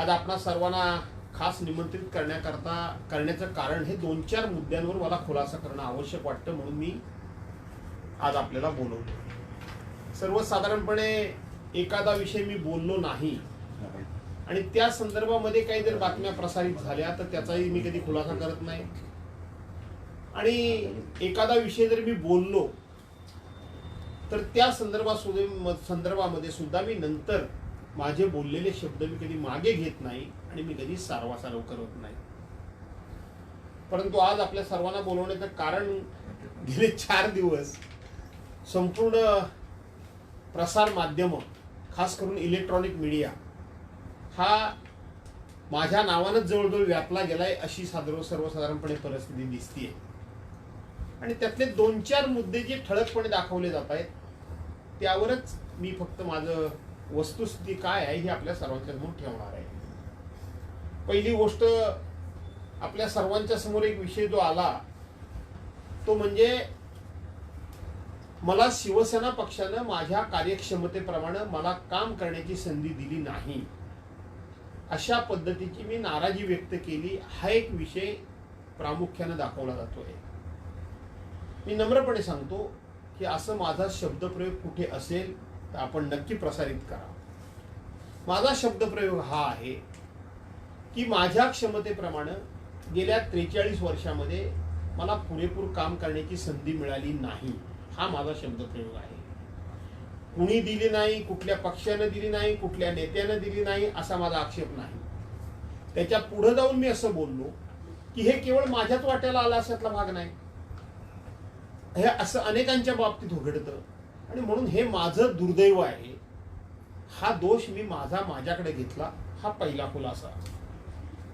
आज आपणा सर्वांना खास निमंत्रित करण्याकरता करण्याचं कारण हे दोन चार मुद्द्यांवर मला खुलासा करणं आवश्यक वाटतं म्हणून मी आज आपल्याला बोलवतो. सर्वसाधारणपणे एखादा विषय मी बोललो नाही आणि त्या संदर्भामध्ये काही जर बातम्या प्रसारित झाल्या तर त्याचाही मी कधी खुलासा करत नाही. आणि एखादा विषय जर मी बोललो तर त्या संदर्भात सुद्धा संदर्भामध्ये सुद्धा मी नंतर माझे बोललेले शब्द मी कधी मागे घेत नाही आणि मी कधी सारवासारव करत नाही. परंतु आज आपल्या सर्वांना बोलवण्याचं कारण गेले चार दिवस संपूर्ण प्रसार माध्यम खास करून इलेक्ट्रॉनिक मीडिया हा माझ्या नावानंच जवळजवळ व्यापला गेलाय अशी सादर सर्वसाधारणपणे परिस्थिती दिसतीये. आणि त्यातले दोन चार मुद्दे जे ठळकपणे दाखवले जात आहेत त्यावरच मी फक्त माझं वस्तुस्थिती काय आहे हे आपल्या सर्वांच्या समोर ठेवणार आहे. पहिली गोष्ट आपल्या सर्वांच्या समोर एक विषय जो आला तो म्हणजे मला शिवसेना पक्षानं माझ्या कार्यक्षमतेप्रमाणे मला काम करण्याची संधी दिली नाही. अशा पद्धतीची मी नाराजी व्यक्त केली. हा एक विषय प्रामुख्यानं दाखवला जातोय. मी नम्रपणे सांगतो की असं माझा शब्दप्रयोग कुठे असेल तर आपण नक्की प्रसारित करा. माझा शब्दप्रयोग हा आहे की माझ्या क्षमतेप्रमाणे गेल्या त्रेचाळीस वर्षामध्ये मला पुरेपूर काम करण्याची संधी मिळाली नाही हा माझा शब्दप्रयोग आहे. कुणी दिली नाही कुठल्या पक्षानं दिली नाही कुठल्या नेत्यानं दिली नाही असा माझा आक्षेप नाही. त्याच्या पुढे जाऊन मी असं बोललो की हे केवळ माझ्याच वाट्याला आला अशातला भाग नाही. हे असं अनेकांच्या बाबतीत उघडतं. आणि म्हणून हे माझं दुर्दैव आहे. हा दोष मी माझा माझ्याकडे घेतला हा पहिला खुलासा.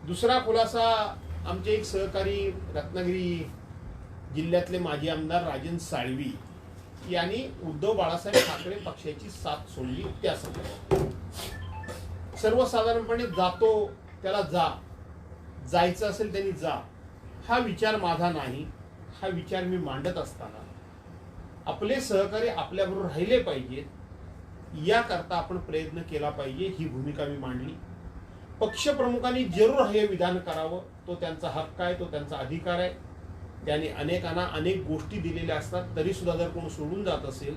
दुसरा खुलासा आमचे एक सहकारी रत्नागिरी जिल्ह्यातले माजी आमदार राजन साळवी यांनी उद्धव बाळासाहेब ठाकरे पक्षाची साथ सोडली त्या संदर्भात सर्वसाधारणपणे जातो त्याला जा. जायचं असेल त्यांनी जा. हा विचार माझा नाही. हा विचार मी मांडत असताना आपले सहकारी आपल्याबरोबर राहिले पाहिजेत याकरता आपण प्रयत्न केला पाहिजे ही भूमिका मी मांडली. पक्षप्रमुखांनी जरूर हे विधान करावं. तो त्यांचा हक्क आहे तो त्यांचा अधिकार आहे. त्याने अनेकांना अनेक गोष्टी दिलेल्या असतात तरी सुद्धा जर कोण सोडून जात असेल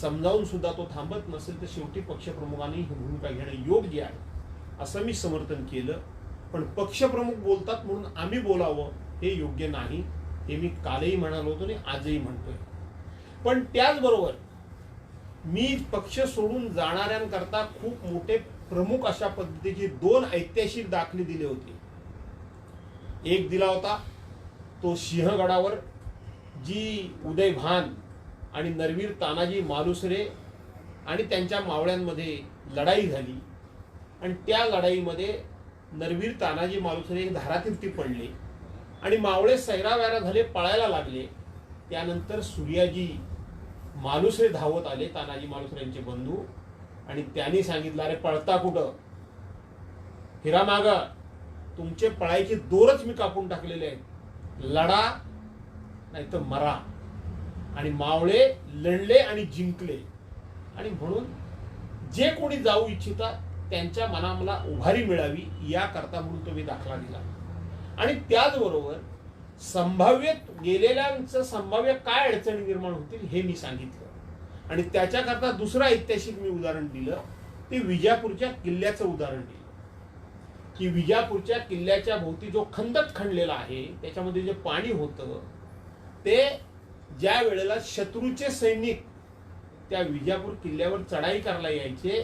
समजावून सुद्धा तो थांबत नसेल तर शेवटी पक्षप्रमुखांनी ही भूमिका घेणं योग्य आहे असं मी समर्थन केलं. पण पक्षप्रमुख बोलतात म्हणून आम्ही बोलावं हे योग्य नाही. हे मी कालही म्हणालो होतो आणि आजही म्हणतोय. पण त्याचबरोबर मी पक्ष सोडून जाणाऱ्यांकरता खूप मोठे प्रमुख अशा पद्धतीचे दोन ऐतिहासिक दाखले दिले होते. एक दिला होता तो सिंहगडावर जी उदय भान आणि नरवीर तानाजी मालुसरे आणि त्यांच्या मावळ्यांमध्ये लढाई झाली. आणि त्या लढाईमध्ये नरवीर तानाजी मालुसरे एक धारातीर्थी पडले. आणि मावळे सैरावैरा झाले पळायला लागले. त्यानंतर सूर्याजी मालुसरे धावत आले तानाजी मालुसरे बंधू. आणि त्यांनी सांगितलं अरे पळता कुठं? हिरा मागा. तुमचे पळायचे दोरच मी कापून टाकलेले आहेत. लढा नाही तर मरा. आणि मावळे लढले आणि जिंकले. आणि म्हणून जे कोणी जाऊ इच्छिता त्यांच्या मनाला उभारी मिळावी याकरता म्हणून तुम्ही दाखला दिला. आणि त्याचबरोबर संभाव्य गेलेल्यांचं संभाव्य काय अडचणी निर्माण होतील हे मी सांगितलं. आणि त्याच्याकरता दुसरं ऐतिहासिक मी उदाहरण दिलं ते विजापूरच्या किल्ल्याचं उदाहरण दिलं. की विजापूरच्या किल्ल्याच्या भोवती जो खंदक खणलेला आहे त्याच्यामध्ये जे पाणी होतं ते ज्या वेळेला शत्रूचे सैनिक त्या विजापूर किल्ल्यावर चढाई करायला यायचे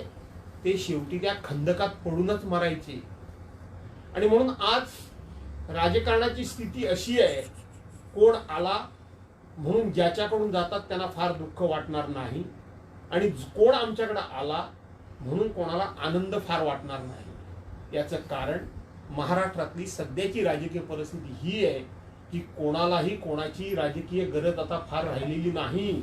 ते शेवटी त्या खंदकात पडूनच मरायचे. आणि म्हणून आज राजकारणाची स्थिती अशी आहे कोण आला म्हणून ज्याच्याकडून जातात त्यांना फार दुःख वाटणार नाही. आणि कोण आमच्याकडे आला म्हणून कोणाला आनंद फार वाटणार नाही. याचं कारण महाराष्ट्रातली सध्याची राजकीय परिस्थिती ही आहे की कोणालाही कोणाची राजकीय गरज आता फार राहिलेली नाही.